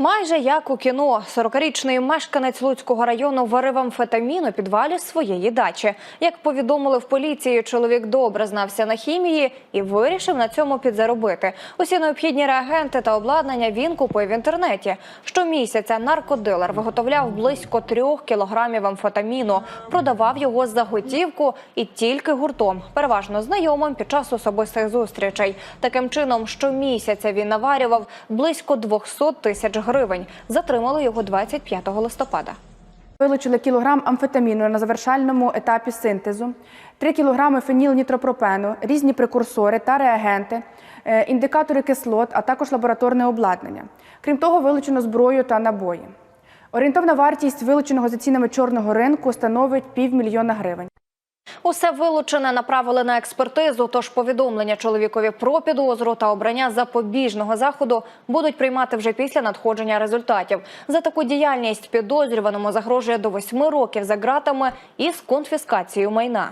Майже як у кіно, 40-річний мешканець Луцького району варив амфетамін у підвалі своєї дачі. Як повідомили в поліції, чоловік добре знався на хімії і вирішив на цьому підзаробити. Усі необхідні реагенти та обладнання він купив в інтернеті. Щомісяця наркодилер виготовляв близько трьох кілограмів амфетаміну, продавав його за готівку і тільки гуртом, переважно знайомим під час особистих зустрічей. Таким чином, щомісяця він наварював близько 200 тисяч гривень. Затримали його 25 листопада. Вилучили кілограм амфетаміну на завершальному етапі синтезу, 3 кілограми фенілнітропропену, різні прекурсори та реагенти, е, індикатори кислот, а також лабораторне обладнання. Крім того, вилучено зброю та набої. Орієнтовна вартість вилученого за цінами чорного ринку становить півмільйона гривень. Усе вилучене направили на експертизу. Тож повідомлення чоловікові про підозру та обрання запобіжного заходу будуть приймати вже після надходження результатів. За таку діяльність підозрюваному загрожує до восьми років за ґратами із конфіскацією майна.